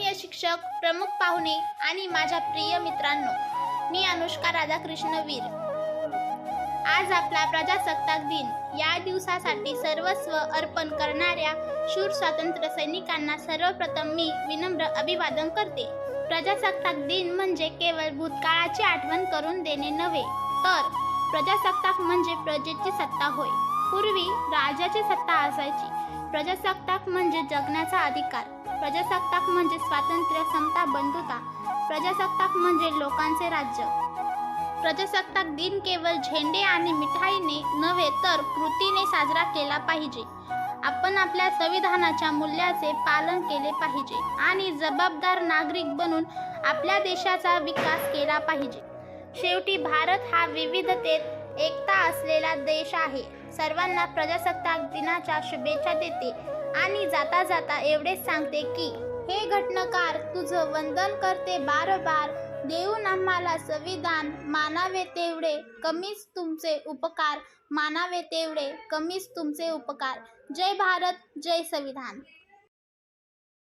आदरणीय शिक्षक प्रमुख पाहुणे आणि माझ्या प्रिय मित्रांनो मी अनुष्का राधाकृष्ण वीर. आज आपला प्रजासत्ताक दिन. या दिवसासाठी सर्वस्व अर्पण करणाऱ्या शूर स्वातंत्र्य सैनिकांना सर्वप्रथम मी विनम्र अभिवादन करते. प्रजासत्ताक दिन म्हणजे केवळ भूतकाळाची आठवण करून देणे नव्हे तर प्रजासत्ताक म्हणजे प्रजेची सत्ता होय. पूर्वी राजाची सत्ता असायची. प्रजासत्ताक म्हणजे जगण्याचा अधिकार. प्रजासत्ताक म्हणजे स्वातंत्र्य समता बंधुता. प्रजासत्ताक म्हणजे लोकांचे राज्य. प्रजासत्ताक दिन केवळ झेंडे आणि मिठाईने नव्हे तर कृतीने साजरा केला पाहिजे. आपण आपल्या संविधानाच्या मूल्याचे पालन केले पाहिजे आणि जबाबदार नागरिक बनून आपल्या देशाचा विकास केला पाहिजे. शेवटी भारत हा विविधतेत एकता असलेला देश आहे. सर्वांना प्रजासत्ताक दिनाच्या शुभेच्छा देते. आणि जाता जाता एवढेच सांगते की हे घटनाकार तुझं वंदन करते बारोबार. देऊन आम्हाला संविधान मानावे तेवढे कमीच तुमचे उपकार मानावे तेवढे कमीच तुमचे उपकार. जय भारत जय संविधान.